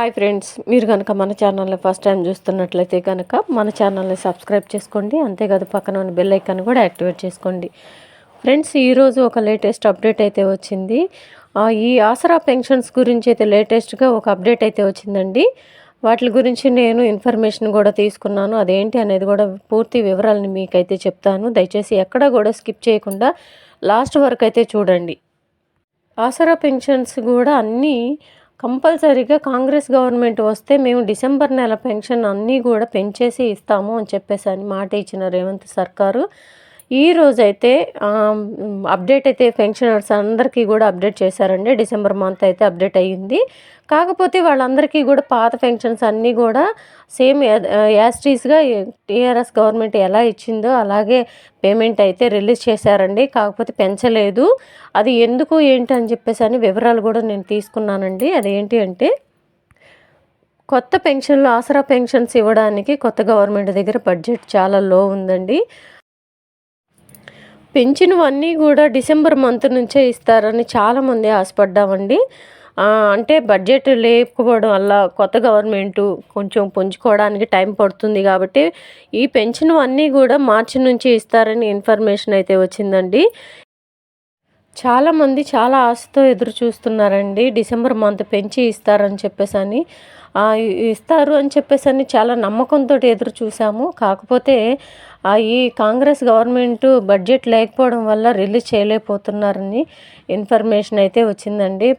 Hi friends మీరు కనుక మన ఛానల్ని ఫస్ట్ టైం చూస్తున్నట్లయితే కనుక మన ఛానల్ని సబ్స్క్రైబ్ చేసుకోండి. అంతేకాదు పక్కన ఉన్న బెల్ ఐకాన్ కూడా యాక్టివేట్ చేసుకోండి. ఫ్రెండ్స్ ఈరోజు ఒక లేటెస్ట్ అప్డేట్ అయితే వచ్చింది. ఈ ఆసరా పెన్షన్స్ గురించి అయితే లేటెస్ట్గా ఒక అప్డేట్ అయితే వచ్చిందండి. వాటి గురించి నేను ఇన్ఫర్మేషన్ కూడా తీసుకున్నాను. అదేంటి అనేది కూడా పూర్తి వివరాలను మీకైతే చెప్తాను. దయచేసి ఎక్కడ కూడా స్కిప్ చేయకుండా లాస్ట్ వరకు అయితే చూడండి. ఆసరా పెన్షన్స్ కూడా అన్నీ కంపల్సరీగా కాంగ్రెస్ గవర్నమెంట్ వస్తే మేము డిసెంబర్ నెల పెన్షన్ అన్నీ కూడా పెంచేసి ఇస్తాము అని చెప్పేసి అని మాట ఇచ్చిన రేవంత్ సర్కారు. ఈ రోజైతే అప్డేట్ అయితే పెన్షనర్స్ అందరికీ కూడా అప్డేట్ చేశారండి. డిసెంబర్ మంత్ అయితే అప్డేట్ అయ్యింది. కాకపోతే వాళ్ళందరికీ కూడా పాత పెన్షన్స్ అన్నీ కూడా సేమ్ యాస్టీస్గా టీఆర్ఎస్ గవర్నమెంట్ ఎలా ఇచ్చిందో అలాగే పేమెంట్ అయితే రిలీజ్ చేశారండి. కాకపోతే పెంచలేదు. అది ఎందుకు ఏంటి అని చెప్పేసి అని వివరాలు కూడా నేను తీసుకున్నానండి. అదేంటి అంటే కొత్త పెన్షన్లు ఆసరా పెన్షన్స్ ఇవ్వడానికి కొత్త గవర్నమెంట్ దగ్గర బడ్జెట్ చాలా లో ఉందండి. పెంచినవన్నీ కూడా డిసెంబర్ మంత్ నుంచే ఇస్తారని చాలామంది ఆశపడ్డామండి. అంటే బడ్జెట్ లేకపోవడం వల్ల కొత్త గవర్నమెంటు కొంచెం పుంజుకోవడానికి టైం పడుతుంది కాబట్టి ఈ పెన్షన్వన్నీ కూడా మార్చి నుంచి ఇస్తారని ఇన్ఫర్మేషన్ అయితే వచ్చిందండి. చాలామంది చాలా ఆశతో ఎదురు చూస్తున్నారండి. డిసెంబర్ మంత్ పెంచి ఇస్తారని చెప్పేసని ఇస్తారు అని చెప్పేసని అని చాలా నమ్మకంతో ఎదురు చూసాము కాకపోతే ఈ కాంగ్రెస్ గవర్నమెంట్ బడ్జెట్ లేకపోవడం వల్ల రిలీజ్ చేయలేకపోతున్నారని ఇన్ఫర్మేషన్ అయితే వచ్చిందండి.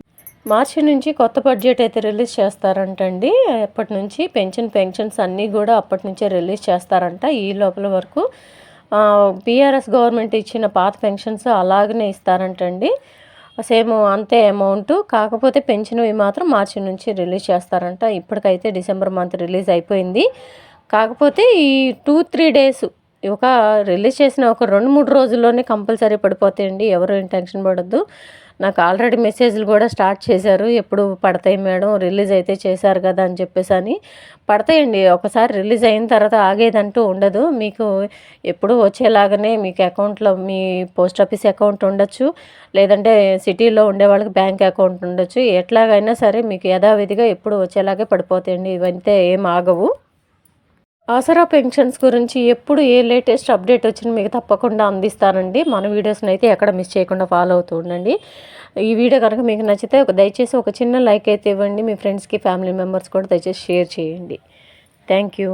మార్చి నుంచి కొత్త బడ్జెట్ అయితే రిలీజ్ చేస్తారంటండి. అప్పటి నుంచి పెన్షన్ పెన్షన్స్ అన్నీ కూడా అప్పటి నుంచే రిలీజ్ చేస్తారంట ఈ లోపల వరకు. బీఆర్ఎస్ గవర్నమెంట్ ఇచ్చిన పాత పెన్షన్స్ అలాగనే ఇస్తారంటండి. సేమ్ అంతే అమౌంట్. కాకపోతే పెన్షన్వి మాత్రం మార్చి నుంచి రిలీజ్ చేస్తారంట. ఇప్పటికైతే డిసెంబర్ మంత్ రిలీజ్ అయిపోయింది. కాకపోతే ఈ టూ త్రీ డేస్ ఒక రిలీజ్ చేసిన ఒక రెండు మూడు రోజుల్లోనే కంపల్సరీ పడిపోతాయండి. ఎవరు ఏం టెన్షన్ పడద్దు. నాకు ఆల్రెడీ మెసేజ్లు కూడా స్టార్ట్ చేశారు. ఎప్పుడు పడతాయి మేడం? రిలీజ్ అయితే చేశారు కదా అని చెప్పేసి అని. పడతాయండి. ఒకసారి రిలీజ్ అయిన తర్వాత ఆగేదంటూ ఉండదు. మీకు ఎప్పుడు వచ్చేలాగానే మీకు అకౌంట్లో మీ పోస్ట్ ఆఫీస్ అకౌంట్ ఉండొచ్చు. లేదంటే సిటీలో ఉండే వాళ్ళకి బ్యాంక్ అకౌంట్ ఉండొచ్చు. ఎట్లాగైనా సరే మీకు యథావిధిగా ఎప్పుడు వచ్చేలాగే పడిపోతాయండి. ఇవంతే ఏం ఆగవు. ఆసరా పెన్షన్స్ గురించి ఎప్పుడు ఏ లేటెస్ట్ అప్డేట్ వచ్చినా మీకు తప్పకుండా అందిస్తానండి. మన వీడియోస్ని అయితే ఎక్కడ మిస్ చేయకుండా ఫాలో అవుతూ ఉండండి. ఈ వీడియో కనుక మీకు నచ్చితే ఒక దయచేసి ఒక చిన్న లైక్ అయితే ఇవ్వండి. మీ ఫ్రెండ్స్కి ఫ్యామిలీ మెంబర్స్ కూడా దయచేసి షేర్ చేయండి. Thank you.